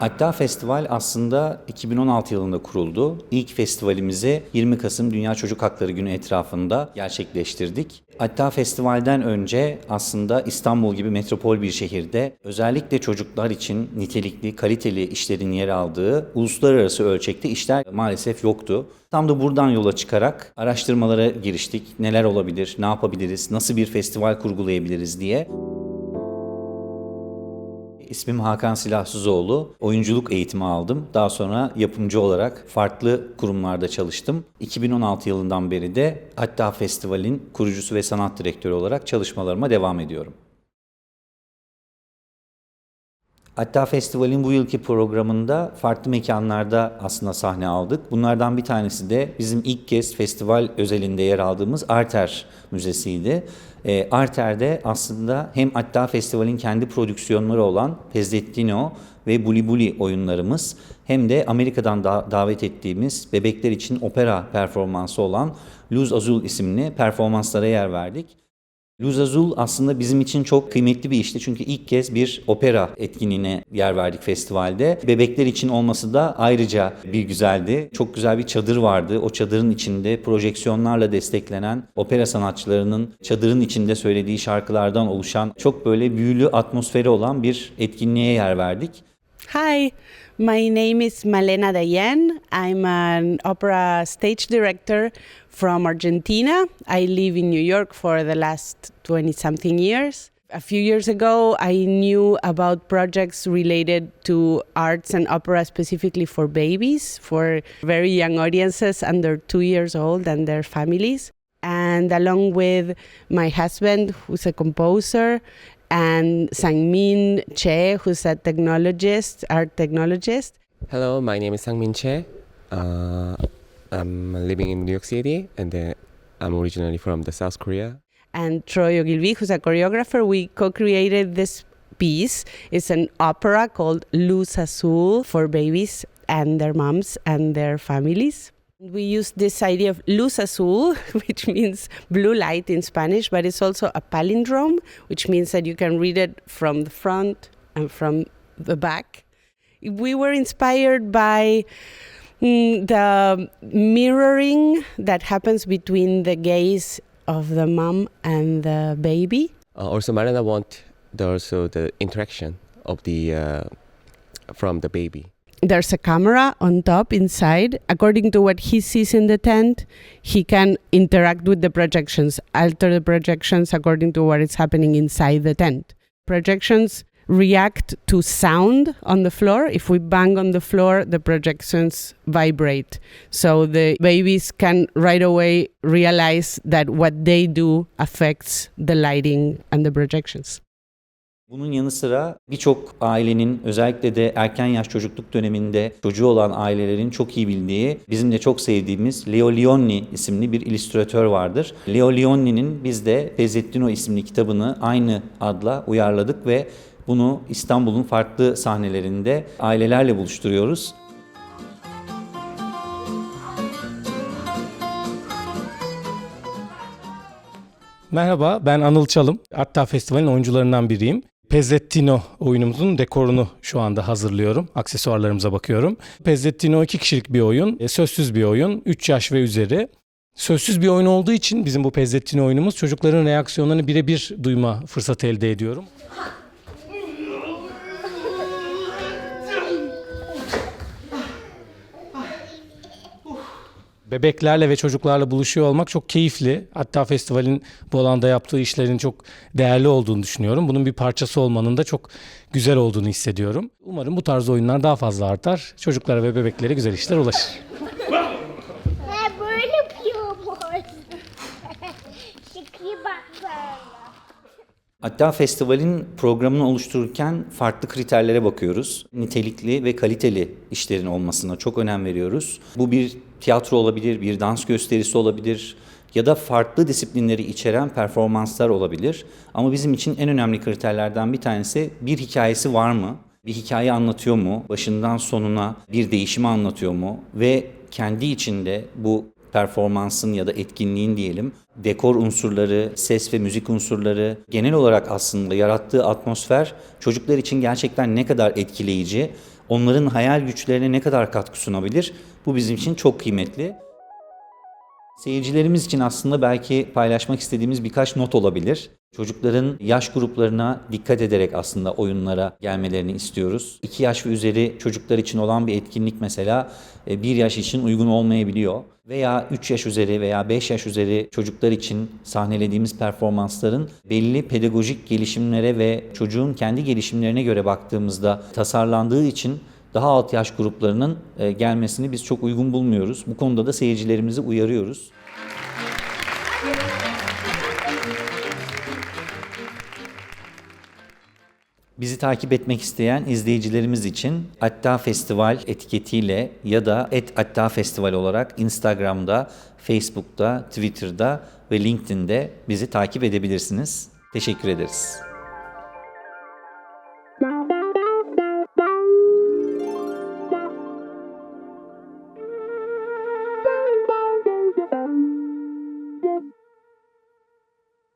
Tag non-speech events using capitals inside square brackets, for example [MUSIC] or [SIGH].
Hatta festival aslında 2016 yılında kuruldu. İlk festivalimizi 20 Kasım Dünya Çocuk Hakları Günü etrafında gerçekleştirdik. Hatta festivalden önce aslında İstanbul gibi metropol bir şehirde özellikle çocuklar için nitelikli, kaliteli işlerin yer aldığı uluslararası ölçekte işler maalesef yoktu. Tam da buradan yola çıkarak araştırmalara giriştik. Neler olabilir, ne yapabiliriz, nasıl bir festival kurgulayabiliriz diye. İsmim Hakan Silahsızoğlu. Oyunculuk eğitimi aldım. Daha sonra yapımcı olarak farklı kurumlarda çalıştım. 2016 yılından beri de Hatta Festival'in kurucusu ve sanat direktörü olarak çalışmalarıma devam ediyorum. Hatta festivalin bu yılki programında farklı mekanlarda aslında sahne aldık. Bunlardan bir tanesi de bizim ilk kez festival özelinde yer aldığımız Arter Müzesi'ydi. E, Arter'de aslında hem Hatta Festival'in kendi prodüksiyonları olan Pezzettino ve Buli Buli oyunlarımız hem de Amerika'dan da davet ettiğimiz bebekler için opera performansı olan Luz Azul isimli performanslara yer verdik. Luz Azul aslında bizim için çok kıymetli bir işti çünkü ilk kez bir opera etkinliğine yer verdik festivalde. Bebekler için olması da ayrıca bir güzeldi. Çok güzel bir çadır vardı. O çadırın içinde projeksiyonlarla desteklenen opera sanatçılarının çadırın içinde söylediği şarkılardan oluşan çok böyle büyülü atmosferi olan bir etkinliğe yer verdik. Hi, my name is Malena Dayen. I'm an opera stage director from Argentina. I live in New York for the last 20 something years. A few years ago, I knew about projects related to arts and opera specifically for babies, for very young audiences under two years old and their families. And along with my husband, who's a composer, and Sangmin Che, who's a technologist, art technologist. Hello, my name is Sangmin Che. Uh, I'm living in New York City, and then I'm originally from the South Korea. And Troy Ogilvy, who's a choreographer, we co-created this piece. It's an opera called Luz Azul for babies and their moms and their families. We use this idea of luz azul, [LAUGHS] which means blue light in Spanish, but it's also a palindrome, which means that you can read it from the front and from the back. We were inspired by mm, the mirroring that happens between the gaze of the mom and the baby. Uh, also, Marina want also the interaction of the uh, from the baby. There's a camera on top inside. According to what he sees in the tent, he can interact with the projections, alter the projections according to what is happening inside the tent. Projections react to sound on the floor. If we bang on the floor, the projections vibrate. So the babies can right away realize that what they do affects the lighting and the projections. Bunun yanı sıra birçok ailenin özellikle de erken yaş çocukluk döneminde çocuğu olan ailelerin çok iyi bildiği, bizim de çok sevdiğimiz Leo Lionni isimli bir illüstratör vardır. Leo Lionni'nin biz de Pezzettino isimli kitabını aynı adla uyarladık ve bunu İstanbul'un farklı sahnelerinde ailelerle buluşturuyoruz. Merhaba, ben Anıl Çalım. Hatta festivalin oyuncularından biriyim. Pezzettino oyunumuzun dekorunu şu anda hazırlıyorum. Aksesuarlarımıza bakıyorum. Pezzettino iki kişilik bir oyun. e, Sözsüz bir oyun. 3 yaş ve üzeri. Sözsüz bir oyun olduğu için bizim bu Pezzettino oyunumuz çocukların reaksiyonlarını birebir duyma fırsatı elde ediyorum. Bebeklerle ve çocuklarla buluşuyor olmak çok keyifli. Hatta festivalin bu alanda yaptığı işlerin çok değerli olduğunu düşünüyorum. Bunun bir parçası olmanın da çok güzel olduğunu hissediyorum. Umarım bu tarz oyunlar daha fazla artar. Çocuklara ve bebeklere güzel işler ulaşır. Böyle yapıyormuş. [LAUGHS] Şıkı bak. Hatta festivalin programını oluştururken farklı kriterlere bakıyoruz. Nitelikli ve kaliteli işlerin olmasına çok önem veriyoruz. Bu bir tiyatro olabilir, bir dans gösterisi olabilir ya da farklı disiplinleri içeren performanslar olabilir. Ama bizim için en önemli kriterlerden bir tanesi bir hikayesi var mı? Bir hikaye anlatıyor mu? Başından sonuna bir değişimi anlatıyor mu? Ve kendi içinde bu performansın ya da etkinliğin diyelim dekor unsurları, ses ve müzik unsurları genel olarak aslında yarattığı atmosfer çocuklar için gerçekten ne kadar etkileyici onların hayal güçlerine ne kadar katkı sunabilir? Bu bizim için çok kıymetli. Seyircilerimiz için aslında belki paylaşmak istediğimiz birkaç not olabilir. Çocukların yaş gruplarına dikkat ederek aslında oyunlara gelmelerini istiyoruz. 2 yaş ve üzeri çocuklar için olan bir etkinlik mesela 1 yaş için uygun olmayabiliyor. Veya 3 yaş üzeri veya 5 yaş üzeri çocuklar için sahnelediğimiz performansların belli pedagojik gelişimlere ve çocuğun kendi gelişimlerine göre baktığımızda tasarlandığı için daha alt yaş gruplarının e, gelmesini biz çok uygun bulmuyoruz. Bu konuda da seyircilerimizi uyarıyoruz. Bizi takip etmek isteyen izleyicilerimiz için Atta Festival etiketiyle ya da et Atta Festival olarak Instagram'da, Facebook'ta, Twitter'da ve LinkedIn'de bizi takip edebilirsiniz. Teşekkür ederiz.